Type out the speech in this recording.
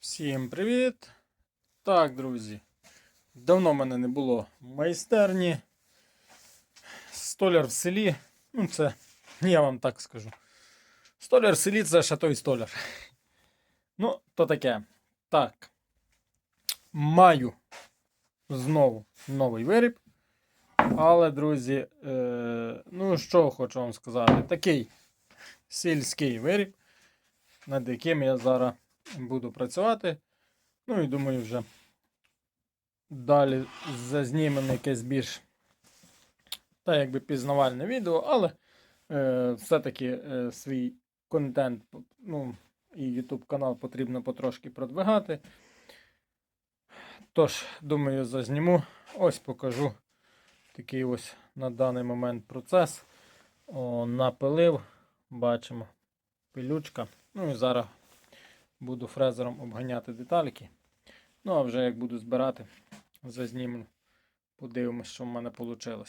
Всім привіт! Так, друзі. Давно мене не було в майстерні. Столяр в селі. Ну, це, я вам так скажу. Столяр в селі це ще той столяр. Ну, то таке. Так. Маю знову новий виріб. Але, друзі, е, ну що хочу вам сказати, такий сільський виріб, над яким я зараз буду працювати. Ну і думаю, вже далі зазнімемо якесь більш та якби пізнавальне відео, але е, все-таки е, свій контент ну, і YouTube канал потрібно потрошки продвигати. Тож, думаю, зазніму. Ось покажу такий ось на даний момент процес. О, напилив, бачимо, пилючка. Ну і зараз буду фрезером обганяти детальки. Ну, а вже як буду збирати, зазнімлю, Подивимось, що в мене вийшло.